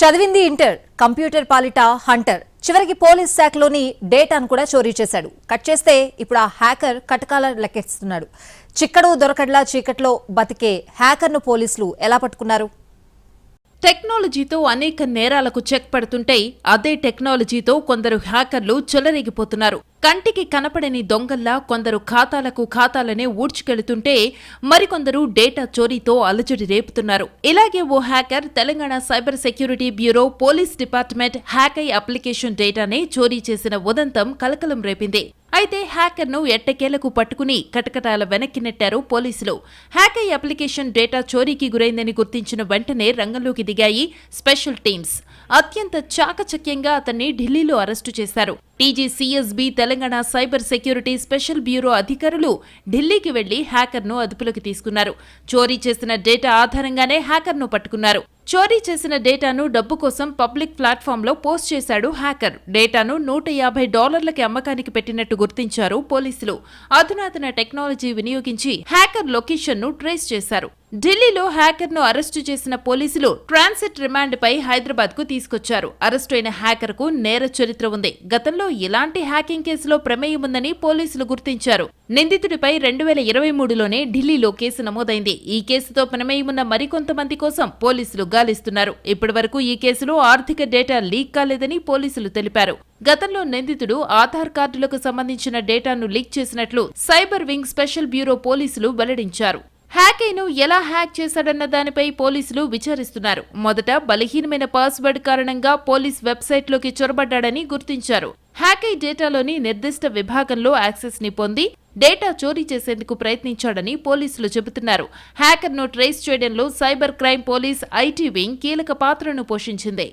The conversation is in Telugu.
చదివింది ఇంటర్ కంప్యూటర్ పాలిట హంటర్. చివరికి పోలీస్ శాఖలోని డేటాను కూడా చోరీ చేశాడు. కట్ చేస్తే ఇప్పుడు ఆ హ్యాకర్ కటకాల లెక్కిస్తున్నాడు. చిక్కడు దొరకడ్లా చీకట్లో బతికే హ్యాకర్ను పోలీసులు ఎలా పట్టుకున్నారు? టెక్నాలజీతో అనేక నేరాలకు చెక్ పడుతుంటే అదే టెక్నాలజీతో కొందరు హ్యాకర్లు చెలరేగిపోతున్నారు. కంటికి కనపడని దొంగల్లా కొందరు ఖాతాలకు ఖాతాలనే ఊడ్చుకెళ్తుంటే మరికొందరు డేటా చోరీతో అలజడి రేపుతున్నారు. ఇలాగే ఓ hacker Telangana cyber security bureau police department హ్యాకై application డేటానే చోరీ చేసిన ఉదంతం కలకలం రేపింది. అయితే హ్యాకర్ను ఎట్టకేలకు పట్టుకుని కటకటాల వెనక్కి నెట్టారు పోలీసులు. హ్యాకర్ అప్లికేషన్ డేటా చోరీకి గురైందని గుర్తించిన వెంటనే రంగంలోకి దిగాయి స్పెషల్ టీమ్స్. అత్యంత చాకచక్యంగా అతన్ని ఢిల్లీలో అరెస్టు చేశారు. TGCSB Telangana cyber security special bureau అధికారులు ఢిల్లీకి వెళ్ళి హ్యాకర్ను అదుపులోకి తీసుకున్నారు. చోరీ చేసిన డేటా ఆధారంగానే హ్యాకర్ను పట్టుకున్నారు. చోరీ చేసిన డేటాను డబ్బు కోసం పబ్లిక్ ప్లాట్ఫామ్లో పోస్ట్ చేశాడు హ్యాకర్. డేటాను నూట యాభై డాలర్లకి అమ్మకానికి పెట్టినట్టు గుర్తించారు పోలీసులు. అధునాతన టెక్నాలజీ వినియోగించి హ్యాకర్ లొకేషన్ను ట్రేస్ చేశారు. ఢిల్లీలో హ్యాకర్ను అరెస్టు చేసిన పోలీసులు ట్రాన్సిట్ రిమాండ్పై హైదరాబాద్కు తీసుకొచ్చారు. అరెస్టు అయిన హ్యాకర్కు నేర చరిత్ర ఉంది. గతంలో ఇలాంటి హ్యాకింగ్ కేసులో ప్రమేయం ఉందని పోలీసులు గుర్తించారు. నిందితుడిపై రెండు వేల ఇరవై మూడులోనే ఢిల్లీలో కేసు నమోదైంది. ఈ కేసుతో ప్రమేయం ఉన్న మరికొంతమంది కోసం పోలీసులు గాలిస్తున్నారు. ఇప్పటివరకు ఈ కేసులో ఆర్థిక డేటా లీక్ కాలేదని పోలీసులు తెలిపారు. గతంలో నిందితుడు ఆధార్ కార్డులకు సంబంధించిన డేటాను లీక్ చేసినట్లు సైబర్ వింగ్ స్పెషల్ బ్యూరో పోలీసులు వెల్లడించారు. హ్యాకేను ఎలా హ్యాక్ చేశాడన్న దానిపై పోలీసులు విచారిస్తున్నారు. మొదట బలహీనమైన పాస్వర్డ్ కారణంగా పోలీస్ వెబ్సైట్లోకి చొరబడ్డాడని గుర్తించారు. హ్యాకై డేటాలోని నిర్దిష్ట విభాగంలో యాక్సెస్ని పొంది డేటా చోరీ చేసేందుకు ప్రయత్నించాడని పోలీసులు చెబుతున్నారు. హ్యాకర్ను ట్రేస్ చేయడంలో cyber crime police IT wing కీలక పాత్రను పోషించింది.